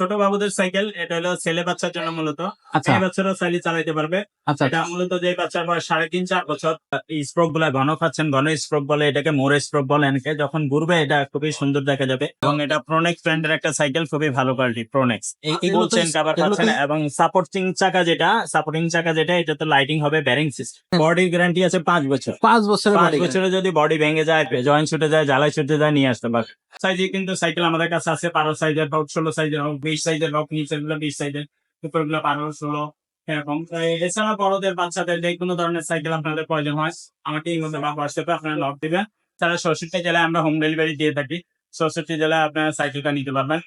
ছোট বাবুদের সাইকেল এটা হলো ছেলে বাচ্চার জন্য মূলত। আচ্ছা। এই বাচ্চারা চাইলে চালাইতে পারবে। আচ্ছা। এটা মূলত যে বাচ্চার বয়স সাড়ে তিন চার বছর স্প্রোকগুলা ঘন খাচ্ছেন ঘন স্প্রোক বলে এটাকে মোরে স্প্রোক বলে এনকে। যখন ঘুরবে এটা খুবই সুন্দর দেখা যাবে। এবং এটা প্রোনেক্স ব্র্যান্ডের একটা সাইকেল খুবই ভালো কোয়ালিটি প্রোনেক্স এগুলো চেন কাভার পাচ্ছেন এবং সাপোর্টিং চাকা যেটা সাপোর্টিং চাকা যেটা এটা তো লাইটিং হবে ব্যারিং সিস্টেম বডির গ্যারান্টি আছে পাঁচ বছর। পাঁচ বছরের পাঁচ বছরে যদি বডি ভেঙে যায় জয়েন্ট ছুটে যায় জ্বালাই ছুটে যায় নিয়ে আসতে পারবে। সাইজে কিন্তু সাইকেল আমাদের কাছে আছে বারো সাইজের হোক ষোলো সাইজের হোক বিশ সাইজের হোক নিচেরগুলো বিশ সাইজের উপরগুলো বারো ষোলো এরকম। এছাড়া বড়দের, বাচ্চাদের যে কোনো ধরনের সাইকেল আপনাদের প্রয়োজন হয় আমাকে এই মধ্যে বা হোয়াটসঅ্যাপে আপনারা লক দিবেন। তারা চৌষট্টি জেলায় আমরা হোম ডেলিভারি দিয়ে থাকি। চৌষট্টি জেলায় আপনারা সাইকেলটা নিতে পারবেন।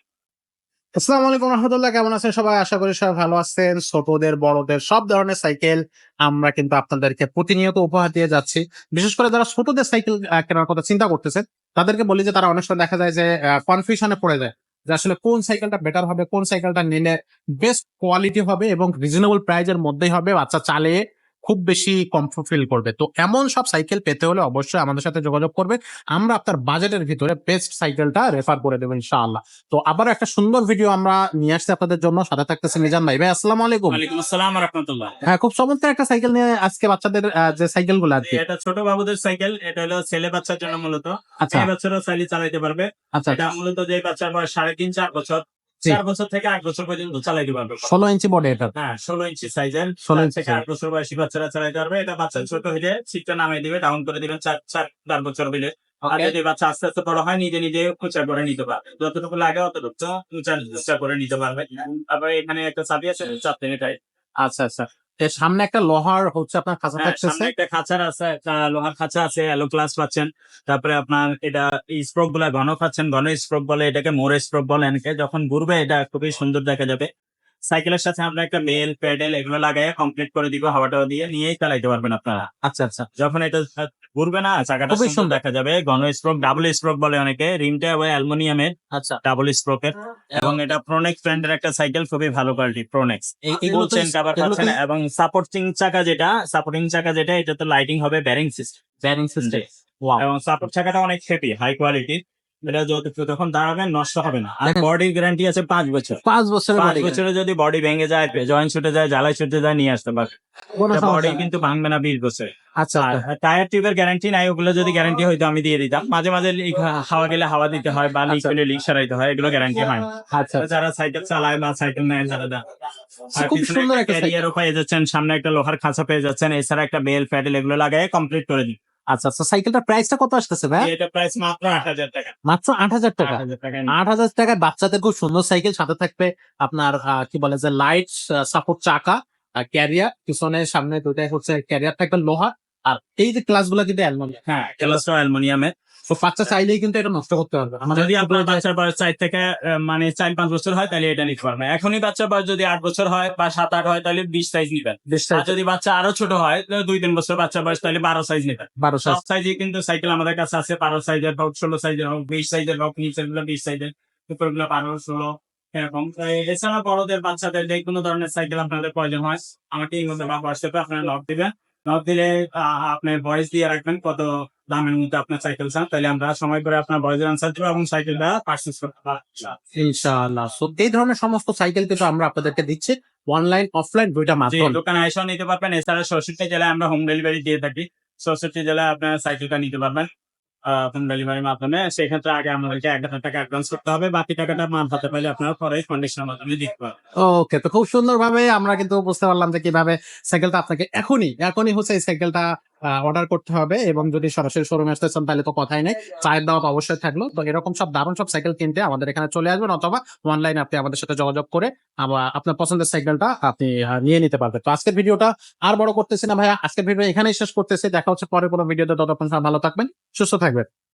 আসসালামু আলাইকুম রহমতুল্লাহ, কেমন আছেন সবাই? আশা করি সবাই ভালো আছেন। ছোটদের, বড়দের, সব ধরনের সাইকেল আমরা কিন্তু আপনাদেরকে প্রতিনিয়ত উপহার দিয়ে যাচ্ছি। বিশেষ করে যারা ছোটদের সাইকেল কেনার কথা চিন্তা করতেছেন, তাদেরকে বলি যে তারা অনেক সময় দেখা যায় যে কনফিউশনে পড়ে যায়। যে আসলে কোন সাইকেলটা বেটার হবে, কোন সাইকেলটা নিলে বেস্ট কোয়ালিটি হবে এবং রিজনেবল প্রাইজের মধ্যেই হবে। বাচ্চা চালিয়ে খুব বেশি কমফোর্ট ফিল করবে। তো এমন সব সাইকেল পেতে হলে অবশ্যই আমাদের সাথে যোগাযোগ করবে। আমরা আপনার বাজেটের ভিতরে বেস্ট সাইকেলটা রেফার করে দেবো ইনশাআল্লাহ। তো আবার একটা সুন্দর ভিডিও আমরা নিয়ে আসছি আপনাদের জন্য। সাথে থাকতেছে মিজান ভাই। ভাই আসসালামু আলাইকুম। ওয়ালাইকুম আসসালাম রহমতুল্লাহ হ্যাঁ খুব চমৎকার একটা সাইকেল নিয়ে আজকে বাচ্চাদের যে সাইকেলগুলো কি। এটা ছোট বাবুদের সাইকেল এটা হলো ছেলে বাচ্চার জন্য মূলত। আচ্ছা। এই বাচ্চারা চাইলে চালাইতে পারবে। আচ্ছা। এটা মূলত যে বাচ্চার বয়স সাড়ে তিন চার বছর। চার বছর থেকে আট বছর পর্যন্ত চালাইতে পারবে ষোলো ইঞ্চি বডি এটা? হ্যাঁ ষোলো ইঞ্চি সাইজের ষোলো ইঞ্চি আট বছর বয়সী বাচ্চারা চালাইতে পারবে। এটা বাচ্চা ছোট হইলে সিটটা নামিয়ে দিবে ডাউন করে দিবেন চার চার চার বছর হইলে। আর. যদি বাচ্চা আস্তে আস্তে বড় হয় নিজে নিজে উঁচা করে নিতে পারবে। যতটুকু লাগে অতটুকু উঁচা উঁচা করে নিতে পারবে। তারপরে এখানে একটা চাবি আছে চাপ আচ্ছা আচ্ছা। এর সামনে একটা লোহার হচ্ছে আপনার খাঁচা থাকছে সামনে একটা খাঁচার আছে একটা লোহার খাঁচা আছে অ্যালো ক্লাস পাচ্ছেন। তারপরে আপনার এটা স্প্রোক বলে ঘন খাচ্ছেন ঘন স্প্রোক বলে এটাকে মোর স্প্রোক বলে এনকে। যখন ঘুরবে এটা খুবই সুন্দর দেখা যাবে। সাইকেলের সাথে আমরা একটা মেল প্যাডেল এগুলো লাগাই কমপ্লিট করে দিব হাওয়াটা দিয়ে নিয়েই চালাইতে পারবেন আপনারা। আচ্ছা আচ্ছা। যখন এটা ঘুরবে না চাকাটা খুবই সুন্দর। দেখা যাবে ঘন স্ট্রোক ডাবল স্ট্রোক বলে অনেকে রিমটা ওই অ্যালুমিনিয়ামের আচ্ছা। ডাবল স্ট্রোকের এবং এটা প্রোনেক্স ব্র্যান্ডের একটা সাইকেল খুবই ভালো কোয়ালিটি প্রোনেক্স এগুলো চেন কভার পাচ্ছেন এবং সাপোর্টিং চাকা যেটা সাপোর্টিং চাকা যেটা এটা তো লাইটিং হবে bearing system bearing system wow এবং সাপোর্ট চাকাটা অনেক হেভি হাই কোয়ালিটির এটা যখন দাঁড়াবেন নষ্ট হবে না। আর। বডির গ্যারান্টি আছে পাঁচ বছর। পাঁচ বছরের পাঁচ বছরে যদি বডি ভেঙে যায় জয়েন্ট ছুটে যায় জ্বালাই ছুটে যায় নিয়ে আসতে পারবে। বডি কিন্তু ভাঙবে না বিশ বছর। আচ্ছা আচ্ছা। টায়ার টিউবের গ্যারান্টি নাই ওগুলো যদি গ্যারান্টি হয়তো আমি দিয়ে দিতাম। মাঝে মাঝে হাওয়া গেলে হাওয়া দিতে হয় বা লিক আচ্ছা। হলে লিক সারাইতে হয় এগুলো গ্যারান্টি হয় না। আচ্ছা। যারা সাইকেল চালায় বা সাইকেল নেয় যারা দা- খুব সুন্দর একটা একটা ক্যারিয়ারও পেয়ে যাচ্ছেন সামনে একটা লোহার খাঁচা পেয়ে যাচ্ছেন এছাড়া একটা বেল প্যাডেল এগুলো লাগাই কমপ্লিট করে দিন। আচ্ছা আচ্ছা সাইকেলটার প্রাইসটা কত আসতেছে ভাই এটা প্রাইস মাত্র আট হাজার টাকা। মাত্র আট হাজার টাকা? আট হাজার টাকা আট হাজার টাকায় বাচ্চাদের খুব সুন্দর সাইকেল সাথে থাকবে আপনার আহ, কি বলে যে লাইট সাপোর্ট চাকা ক্যারিয়ার পিছনে সামনে দুটাই হচ্ছে ক্যারিয়ার থাকবে লোহা আর এই যে ক্লাসগুলো কিন্তু অ্যালমোনিয়াম। হ্যাঁ ক্লাসটা অ্যালুমিনিয়ামের তো বাচ্চা চাইলেই কিন্তু এটা নষ্ট করতে পারবে যদি আপনার বাচ্চার বয়স চার থেকে মানে চার পাঁচ বছর হয় তাহলে এটা নিতে পারবেন এখনই বাচ্চার বয়স যদি আট বছর হয় বা সাত আট হয় তাহলে বিশ সাইজ নিবেন। আর যদি বাচ্চা আরও ছোট হয় দুই তিন বছর বাচ্চার বয়স তাহলে বারো সাইজ নিবেন। বারো সব সাইজে কিন্তু সাইকেল আমাদের কাছে আছে বারো সাইজের হোক ষোলো সাইজের হোক বিশ সাইজের হোক নিচেরগুলো বিশ সাইজের উপরগুলো বারো ষোলো এরকম। এছাড়া বড়দের বাচ্চাদের যে কোনো ধরনের সাইকেল আপনাদের প্রয়োজন হয় আমাকে এই বা হোয়াটসঅ্যাপে আপনারা লক দিবেন। লক দিলে আহ, আপনি ভয়েস দিয়ে রাখবেন কত দামের মধ্যে আপনার সাইকেল চান তাহলে আমরা সময় করে আপনার ভয়েসের আনসার দেবো এবং সাইকেলটা পার্সেস করতে ইনশাআল্লাহ। সো এই ধরনের সমস্ত সাইকেল কিন্তু আমরা আপনাদেরকে দিচ্ছি অনলাইন অফলাইন দুইটা মাধ্যম। দোকানে এসেও নিতে পারবেন এছাড়া চৌষট্টি জেলায় আমরা হোম ডেলিভারি দিয়ে থাকি চৌষট্টি জেলায় আপনার সাইকেলটা নিতে পারবেন। হোম ডেলিভারির মাধ্যমে, সেক্ষেত্রে আগে আমাদেরকে এক হাজার টাকা অ্যাডভান্স করতে হবে। বাকি টাকাটা মাল হাতে পাইলে আপনারা পরে কন্ডিশনের মাধ্যমে দিতে পারবেন। ওকে তো খুব সুন্দরভাবে আমরা কিন্তু বুঝতে পারলাম যে কীভাবে সাইকেলটা আপনাকে এখনই এখনই হচ্ছে সাইকেলটা অর্ডার করতে হবে এবং যদি সরাসরি শোরুম আসতে চান তাহলে তো কথাই নেই। চায়ের দাওয়াত অবশ্যই থাকল। তো এরকম সব দারুণ সব সাইকেল কিনতে আমাদের এখানে চলে আসবেন অথবা অনলাইনে আপনি আমাদের সাথে যোগাযোগ করে আবার আপনার পছন্দের সাইকেলটা আপনি নিয়ে নিতে পারবেন। তো আজকের ভিডিওটা আর বড় করতেছি না ভাইয়া। আজকের ভিডিও এখানেই শেষ করতেছি। দেখা হচ্ছে পরে কোনো ভিডিওতে ততক্ষণ ভালো থাকবেন সুস্থ থাকবেন।